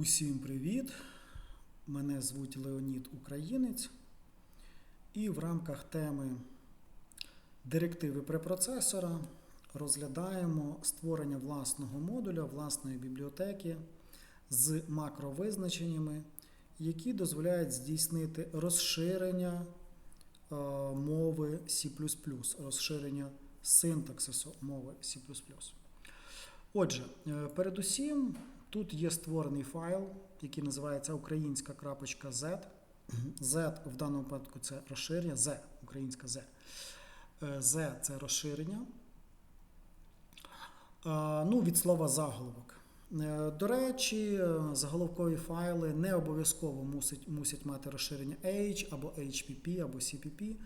Усім привіт! Мене звуть Леонід Українець. І в рамках теми директиви препроцесора розглядаємо створення власного модуля, власної бібліотеки з макровизначеннями, які дозволяють здійснити розширення е, мови C, розширення синтаксису мови C. Отже, е, передусім, тут є створений файл, який називається українська.z. Z в даному випадку це розширення, Z, українська Z. Е, Z це розширення. Е, Ну, від слова заголовок. Е, До речі, е, заголовкові файли не обов'язково мусять, мусять мати розширення H або HPP або CPP.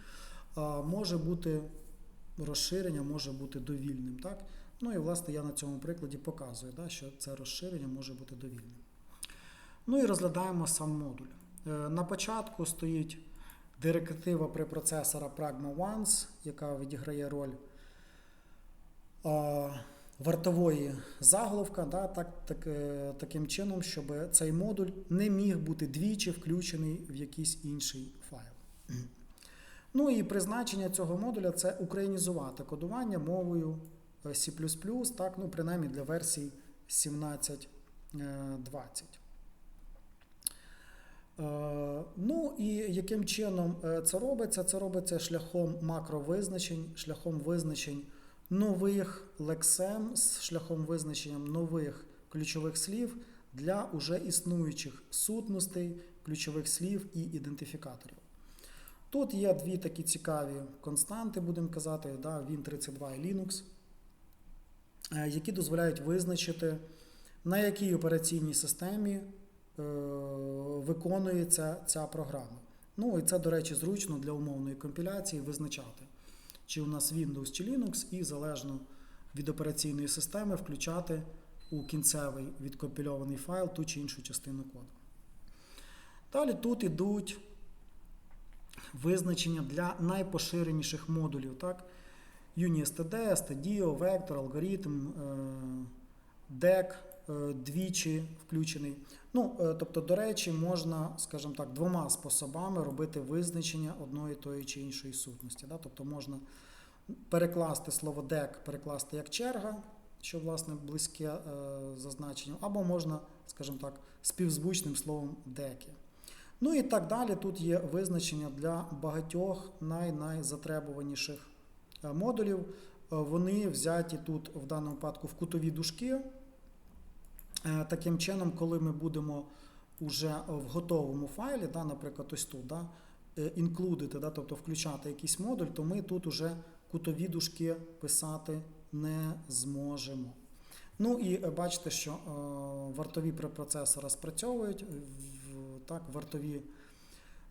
Е, Може бути розширення, може бути довільним. Так? Ну і власне я на цьому прикладі показую, да, що це розширення може бути довільним. Ну і розглядаємо сам модуль. Е, На початку стоїть директива препроцесора Pragma Once, яка відіграє роль вартової заголовка, да, так, так, е, таким чином, щоб цей модуль не міг бути двічі включений в якийсь інший файл. Ну і призначення цього модуля це українізувати кодування мовою C++, так, ну, принаймні для версій 17.20. Е, Ну і яким чином е, це робиться? Це робиться шляхом макровизначень, шляхом визначень нових лексем, з шляхом визначення нових ключових слів для уже існуючих сутностей, ключових слів і ідентифікаторів. Тут є дві такі цікаві константи, будемо казати, да, Win32 і Linux, е, які дозволяють визначити, на якій операційній системі е, виконується ця програма. Ну і це, до речі, зручно для умовної компіляції визначати, чи у нас Windows чи Linux, і залежно від операційної системи включати у кінцевий відкомпільований файл ту чи іншу частину коду. Далі тут ідуть визначення для найпоширеніших модулів. Так? UniSTD, STDIO, Vector, алгоритм, DEC е, двічі включений. Ну, е, Тобто, до речі, можна, скажімо так, двома способами робити визначення одної тої чи іншої сутності. Да? Тобто можна перекласти слово DEC, перекласти як черга, що власне близьке е, за або можна, скажімо так, співзвучним словом деки. Ну і так далі. Тут є визначення для багатьох най-найзатребуваніших е, модулів. Е, Вони взяті тут в даному випадку в кутові дужки. Е, Таким чином, коли ми будемо вже в готовому файлі, да, наприклад, ось тут, да, інклюдити, да, тобто включати якийсь модуль, то ми тут уже кутові дужки писати не зможемо. Ну і бачите, що е, вартові препроцесора спрацьовують так, вартові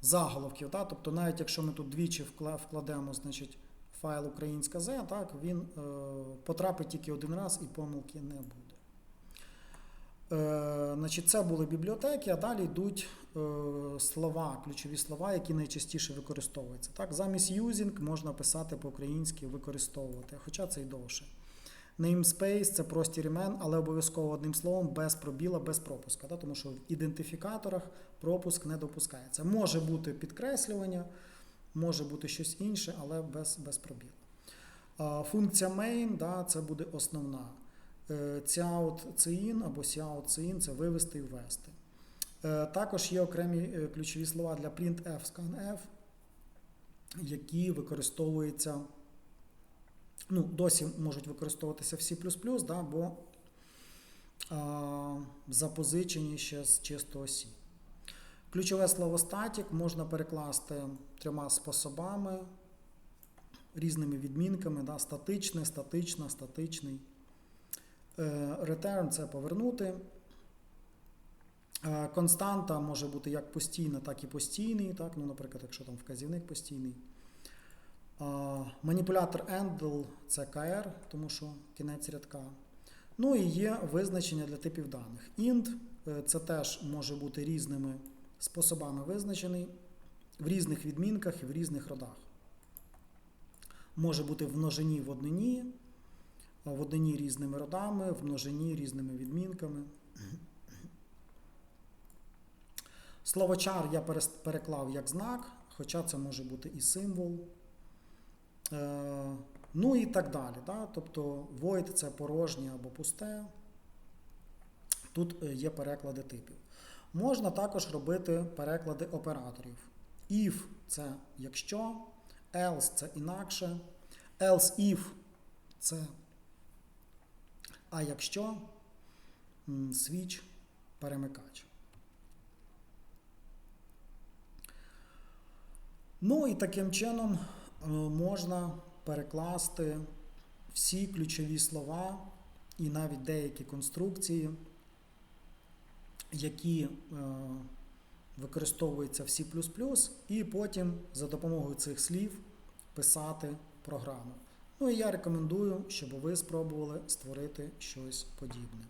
заголовки. Так? Тобто, навіть якщо ми тут двічі вкладемо значить, файл українська Z, так, він е, потрапить тільки один раз і помилки не буде. Е, значить, Це були бібліотеки, а далі йдуть е, слова, ключові слова, які найчастіше використовуються. Так, Замість using можна писати по-українськи використовувати, хоча це й довше. Namespace це простір імен, але обов'язково одним словом, без пробіла, без пропуска, да, тому що в ідентифікаторах пропуск не допускається. Може бути підкреслювання, може бути щось інше, але без без пробіла. Функція main да, це буде основна. Cout cin або cout cin це вивести і ввести. Також є окремі ключові слова для printf, scanf, які використовуються. Ну, досі можуть використовуватися в C++, да, бо а, запозичені ще з чистого C. Ключове слово static можна перекласти трьома способами, різними відмінками. Да, Статичне, статична, статичний. Return це повернути. Константа може бути як постійна, так і постійний. Так? Ну, Наприклад, якщо там вказівник постійний. Маніпулятор Endl це KR, тому що кінець рядка. Ну і є визначення для типів даних. Int це теж може бути різними способами визначений в різних відмінках і в різних родах. Може бути в множині в однині, в однині різними родами, в множині різними відмінками. Словочар я переклав як знак, хоча це може бути і символ. Е, ну і так далі. Да? Тобто void це порожнє або пусте. Тут е, є переклади типів. Можна також робити переклади операторів. If це якщо, else це інакше, else if це а якщо свіч перемикач. Ну і таким чином е, можна перекласти всі ключові слова і навіть деякі конструкції, які е, використовуються в C++, і потім за допомогою цих слів писати програму. Ну і я рекомендую, щоб ви спробували створити щось подібне.